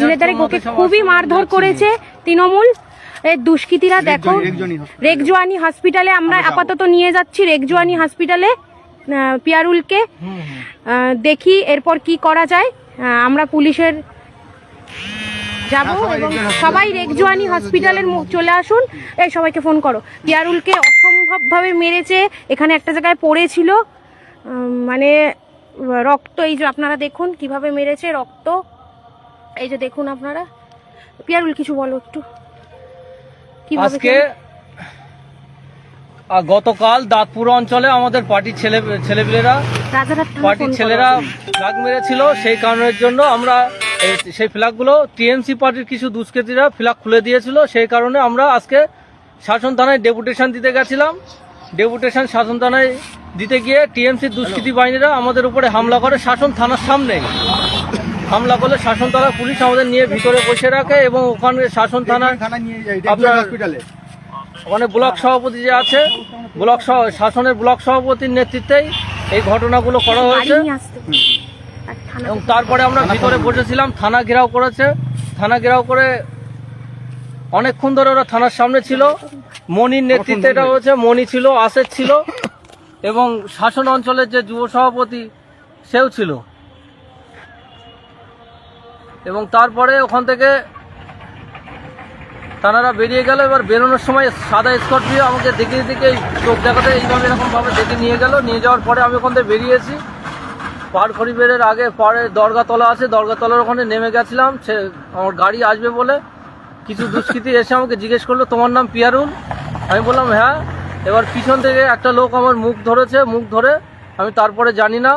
জিনেদারে ওকে খুবই মারধর করেছে তৃণমূল। এই দুষ্কৃতীরা দেখো রেগজোয়ানি হসপিটালে আমরা আপাতত নিয়ে যাচ্ছি রেগজোয়ানি হসপিটালে পিয়ারুলকে। দেখি এরপর কি করা যায়। আমরা পুলিশের যাব এবং সবাই রেগজোয়ানি হসপিটালের চলে আসুন। এই সবাইকে ফোন করো। পিয়ারুলকে অসম্ভবভাবে মেরেছে এখানে একটা জায়গায় পড়েছিল। মানে রক্ত এই যে আপনারা দেখুন কীভাবে মেরেছে রক্ত। এই যে দেখুন আপনারা। পিয়ারুল কিছু বলো একটু। আজকে গতকাল দাঁতপুর অঞ্চলে আমাদের পার্টির ছেলে ছেলেপিলেরা পার্টির ছেলেরা ফ্ল্যাগ মেরেছিল সেই কারণের জন্য আমরা সেই ফ্ল্যাগগুলো টিএমসি পার্টির কিছু দুষ্কৃতীরা ফ্ল্যাগ খুলে দিয়েছিল সেই কারণে আমরা আজকে শাসন থানায় ডেপুটেশন দিতে গেছিলাম। ডেপুটেশন শাসন থানায় দিতে গিয়ে টিএমসি দুষ্কৃতী বাহিনীরা আমাদের উপরে হামলা করে শাসন থানার সামনে হামলা করলে শাসন থানা পুলিশ আমাদের নিয়ে ভিতরে বসে রাখে এবং ওখানে শাসন থানার আপনার হসপিটালে ওখানে ব্লক সভাপতি যে আছে ব্লক সহ- শাসনের ব্লক সভাপতির নেতৃত্বেই এই ঘটনাগুলো করা হয়েছে। থানা এবং তারপরে আমরা ভিতরে বসেছিলাম থানা ঘেরাও করেছে। থানা ঘেরাও করে অনেকক্ষণ ধরে ওরা থানার সামনে ছিল। মনির নেতৃত্বে এটা হয়েছে মনি ছিল আসের ছিল এবং শাসন অঞ্চলের যে যুব সভাপতি সেও ছিল। এবং তারপরে ওখান থেকে তানারা বেরিয়ে গেল। এবার বেরোনোর সময় সাদা স্কর্পিও আমাকে দেখে দেখে চোখ দেখাতে এইভাবে এরকমভাবে দেখে নিয়ে গেল। নিয়ে যাওয়ার পরে আমি ওখান থেকে বেরিয়েছি। পার খরিবের আগে পাড়ে দরগাতলা আছে, দরগাতলার ওখানে নেমে গেছিলাম। সে আমার গাড়ি আসবে বলে কিছু দুষ্কৃতী এসে আমাকে জিজ্ঞেস করল, তোমার নাম পিয়ারুল? আমি বললাম হ্যাঁ। এবার পিছন থেকে একটা লোক আমার মুখ ধরেছে, মুখ ধরে আমি তারপরে জানি না।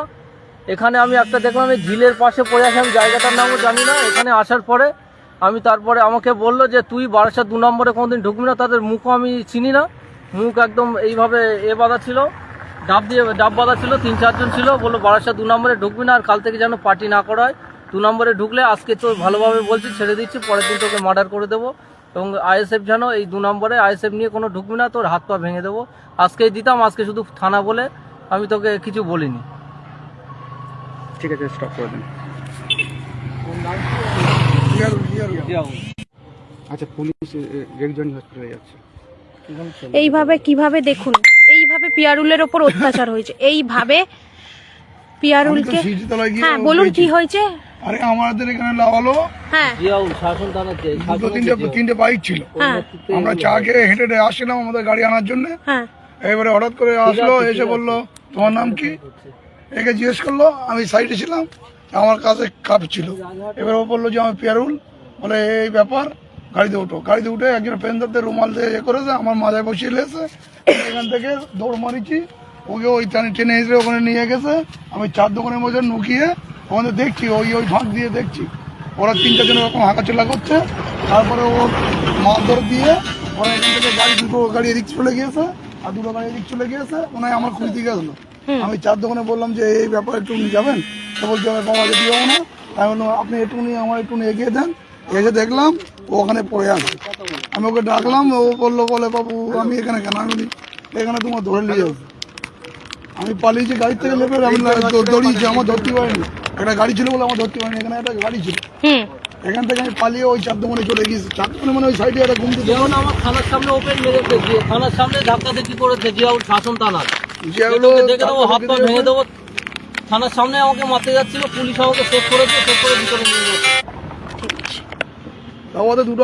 এখানে আমি একটা দেখলাম এই ঝিলের পাশে পড়ে আছে, আমি জায়গাটার নামও জানি না। এখানে আসার পরে আমি তারপরে আমাকে বলল যে, তুই বারাসাত দু নম্বরে কোনোদিন ঢুকবি না, তাদের মুখও আমি চিনি না। মুখ একদম এইভাবে এ বাঁধা ছিল, ডাব দিয়ে, ডাব বাঁধা ছিল, তিন চারজন ছিল। বলল, বারাসাত দু নম্বরে ঢুকবি না, আর কাল থেকে যেন পার্টি না করা হয় দু নম্বরে ঢুকলে আজকে তো ভালোভাবে বলছি, ছেড়ে দিচ্ছি, পরের দিন তোকে মার্ডার করে দেবো। এবং আইএসএফ যেন এই দু নম্বরে, আইএসএফ নিয়ে কোনো ঢুকবি না, তোর হাত পা ভেঙে দেবো। আজকেই দিতাম, আজকে শুধু থানা বলে আমি তোকে কিছু বলিনি। ঠিক আছে স্টপ করে দিন। আচ্ছা পুলিশ রেগজনি হসপিটালে যাচ্ছে। এইভাবে কীভাবে দেখুন? এইভাবে পিয়ারুলের ওপর অত্যাচার হয়েছে। এইভাবে পিয়ারুলকে হ্যাঁ বলুন কি হয়েছে? আরে আমাদের এখানে লাগালো। হ্যাঁ। শাসন দুটো তিনটে তিনটে বাইক ছিল। হ্যাঁ। আমরা চা খেয়ে হেঁটে হেঁটে আসছিলাম আমাদের গাড়ি আনার জন্য। হ্যাঁ। এবারে হঠাৎ করে আসলো এসে বলল তোমার নাম কি? একে জিজ্ঞেস করল, আমি সাইডে ছিলাম, আমার কাছে কাপ ছিল। এবার ও বলল যে, আমি পেয়ারুল। বলে, এই ব্যাপার, গাড়িতে উঠো। গাড়িতে উঠে একজন পেন্দারদের রুমাল দিয়ে ইয়ে করেছে, আমার মাথায় বসিয়ে লেছে এখান থেকে দৌড় মারিছি। ওকে ওই টানে টেনে এসে ওখানে নিয়ে গেছে। আমি চার দোকানের মধ্যে নুকিয়ে ওখানে দেখছি, ওই ওই ফাঁক দিয়ে দেখছি। ওরা তিন চারজন এরকম হাঁকাচলা করছে। তারপরে ও মারধর দিয়ে ওরা এখান থেকে গাড়ি দুটো গাড়ি এদিক চলে গিয়েছে, আর দুটো গাড়ি এদিক চলে গিয়েছে। ওনায় আমার খুঁজ দিকে আসলো আমি চার দোকানে বললাম যে এই ব্যাপারে একটু যাবেন? তো বলছে আমি যেতে যাব না। আমি বললাম আপনি একটু নিয়ে আমার একটু এগিয়ে দেন। এসে দেখলাম ও ওখানে পড়ে আছে। আমি ওকে ডাকলাম ও বলল বলে বাবু আমি এখানে কেন? আমি এখানে তোমার ধরে নিয়ে যাব আমি পালিয়েছি গাড়ি থেকে নেবে আমি দৌড়িয়েছি আমার ধরতে পারিনি। একটা গাড়ি ছিল বলে আমার ধরতে পারিনি এখানে একটা গাড়ি ছিল। হুম। এখান থেকে আমি পালিয়ে ওই চার দোকানে চলে গিয়েছি। চার দোকানে মানে ওই সাইডে একটা ঘুমতে যেমন আমার থানার সামনে ওপেন মেরেছে থানার সামনে ধাক্কা দেখি করেছে জিয়াউল শাসন থানার। যেগুলো দেখে দেবো হাত পা ভেঙে দেবো। থানার সামনে আমাকে মারতে যাচ্ছিল পুলিশ আমাকে চেক করেছে চেক করে ভিতরে নিয়ে যাচ্ছে আমাদের দুটো